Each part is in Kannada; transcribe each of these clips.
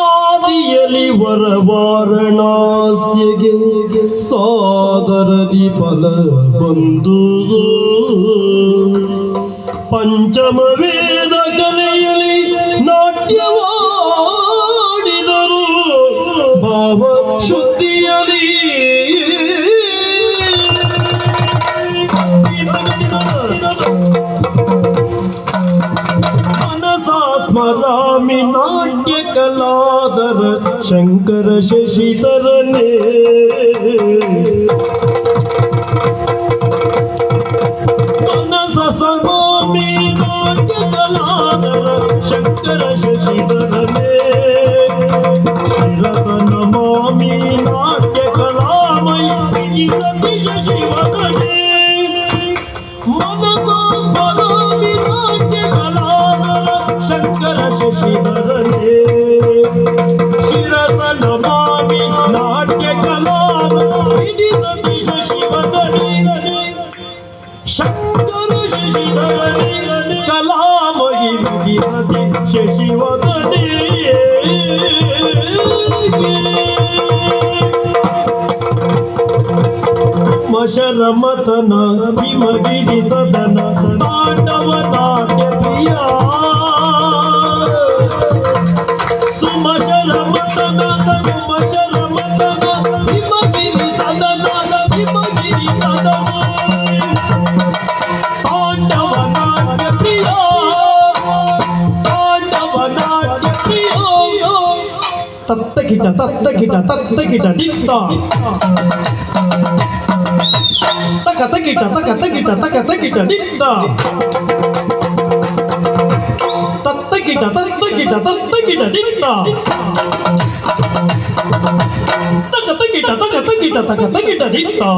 ಆದಿಯಲಿ ವರವಾರಣಾಸ್ಯಗೆ ಸಾದರದಿ ಫಲ ಬಂದು ಪಂಚಮ ಶಂಕರ ಶಶಿಧರನೇ. ಮನಸ ಸಮೋಮಿ ಶಂಕರ ಶಶಿಧರ ಮಶರಮತನ ಹಿಮಗಿರಿ ಸದನ ತಾಂಡವ ನಾಟ್ಯ ಪ್ರಿಯ ಸುಮಶರಮತನ ಸುಮಶರಮತನ ಹಿಮಗಿರಿ ಸದನ ಹಿಮಗಿರಿ ಸದನ தத்தக்கிட்ட தத்தக்கிட்ட தத்தக்கிட்ட டித்தா தக்க தக்கிட்ட தக்க தக்கிட்ட தக்க தக்கிட்ட டித்தா தத்தக்கிட்ட தத்தக்கிட்ட தத்தக்கிட்ட டித்தா தக்க தக்கிட்ட தக்க தக்கிட்ட தக்க தக்கிட்ட டித்தா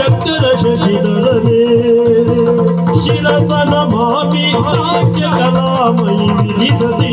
ಶಂಕರ ಶಶಿಧರನೇ ಶಿರಸನ ಮಾಮಿ ನಾಟ್ಯ ಕಲಾಮಯಿ ವಿಧಿಸತಿ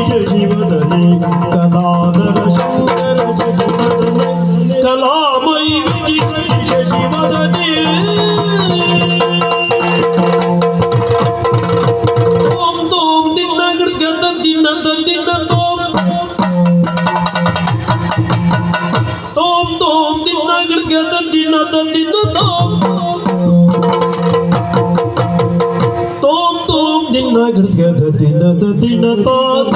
ಗಡ್ಗದ ದಿನದ ದಿನ ತೋಂ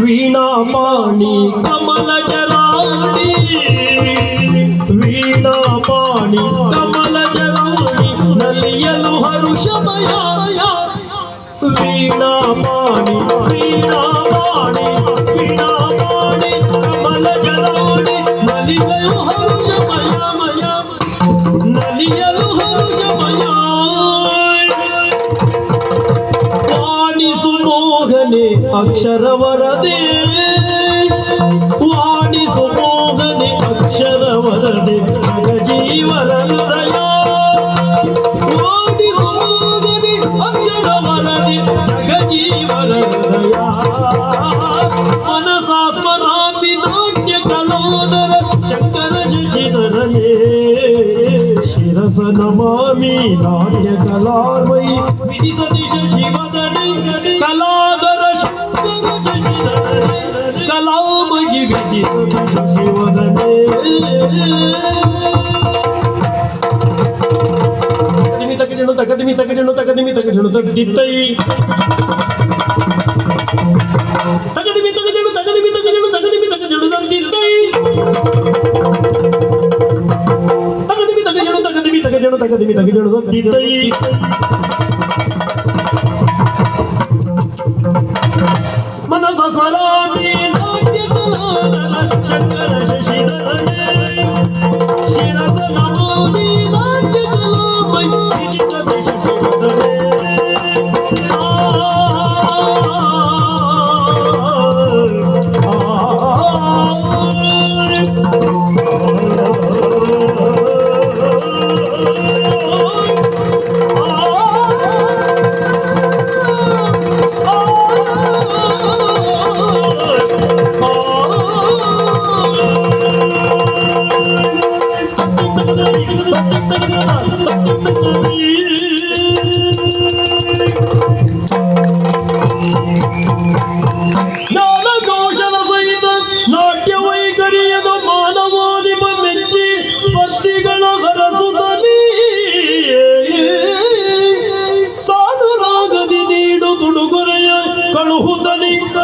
ವೀಣಾಪಾಣಿ ಕಮಲ ಜರಾಣಿ ವೀಣಾಪಾಣಿ ಕಮಲ ಜರಾಣಿ ನಲಿಯಲು ಹರುಷಮಯ ವೀಣಾಪಾಣಿ ವೀಣಾಪಾಣಿ ವೀಣಾಪಾಣಿ ಕಮಲ ಜರಾಣಿ ನಲಿಯಲು ಅಕ್ಷರ ವರದೆ ವಾಣಿಸು ಮೋಹನೆ ಅಕ್ಷರ ವರದೆ ಜೀವನ ಹೃದಯ ವಾಣಿಸು ಮೋಹನೆ ಅಕ್ಷರ ವರದೆ ಜಗ ಜೀವನ ಹೃದಯ ಮನಸಾತ್ಮರಾಪಿ ನಾಟ್ಯ ಕಲೋದರ ಶಂಕರ ಶಶಿಧರನೇ ಶಿರಸ ನಮಾಮಿ ನಾಟ್ಯ ಕಲಾರ್ವೈ ವಿಧಿಸತಿ ಶಶಿವದನೆ ಕಲಾದರ ವಿಧಿಸತಿ ಶಶಿವದನೆ ತಗದಿಮಿ ತಗದಿಮಿ ತಗದಿಮಿ ತಗದಿಮಿ ತಗದಿಮಿ ತಗದಿತ್ತೈ ತಗದಿಮಿ ತಗದಿಡು ತಗದಿಮಿ ತಗದಿಡು ತಗದಿಮಿ ತಗದಿಡು ತಂದಿತ್ತೈ ದಿಮಿ ತಗಿಜೋಡು ತಿತ್ತೈ ಮನಸ ಕಲಾಪಿ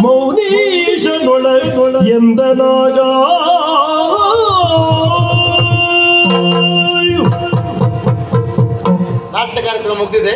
மௌனீஷனொள எந்த நாகா நாட்டுக்காரர்கள் முக்திதே